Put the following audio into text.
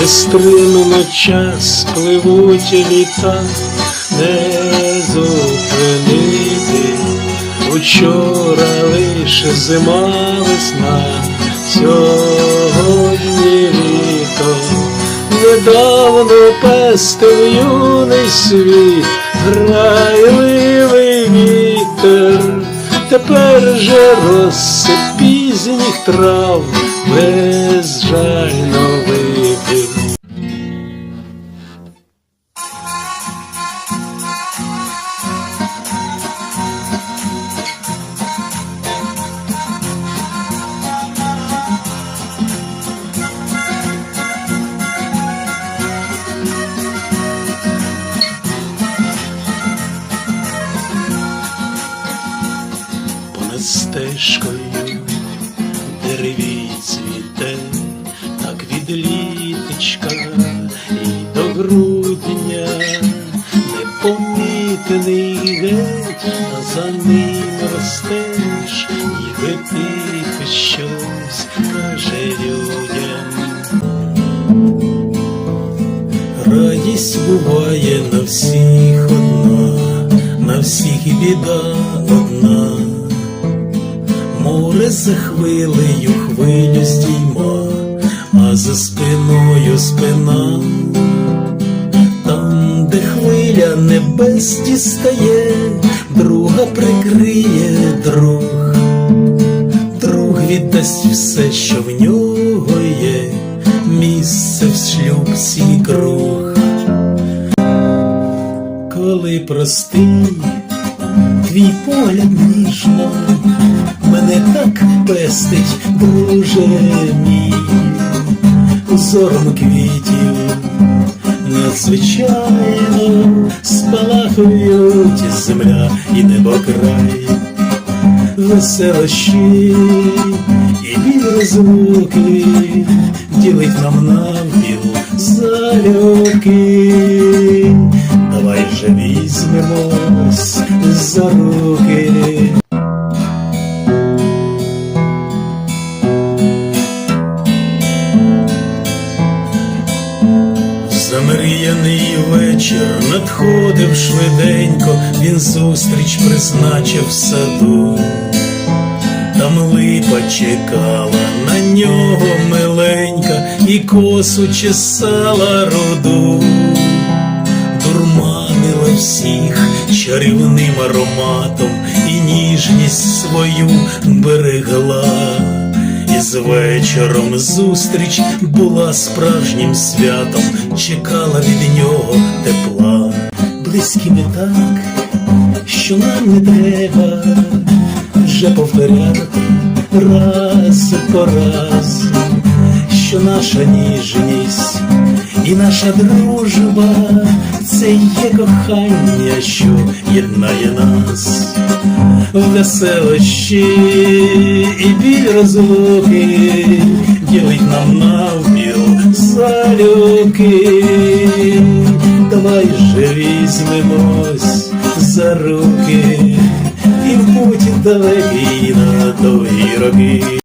Нестримно час пливуть літа, не зупинити. Учора лише зима весна, сьогодні літо. Недавно пестив юний світ, грайливий вітер, тепер же розсип пізніх трав безжально понад стежкою деревій цвіте, так від літочка і до грудня непомітний геть, а за ним ростеш, і тихо щось каже людям. Радість буває на всіх одна, на всіх біда одна. Море за хвилею хвилю здійма, а за спиною спина. Там, де хвиля небес дістає, друга прикриє друг, друг віддасть все, що в нього є, місце в шлюбці круг. Коли простий твій погляд ніжно мене так пестить, друже мій, узором квітів надзвичайно спалахують земля і небокрай, веселощі і біль розлуки ділить нам навпіл залюбки. Давай же візьмемось за руки. Замріяний вечір надходив швиденько, він зустріч призначив в саду. Там липа чекала на нього миленька і косу чесала роду, дурманила всіх чарівним ароматом і ніжність свою берегла. І з вечором зустріч була справжнім святом, чекала від нього тепла. Близькими так, що нам не треба вже повторяти раз по раз, що наша ніжність і наша дружба це є кохання, що єднає нас. Веселощі і біль розлуки ділить нам навпіл залюбки. Давай же візьмемось за руки і в путь далекий на довгі роки.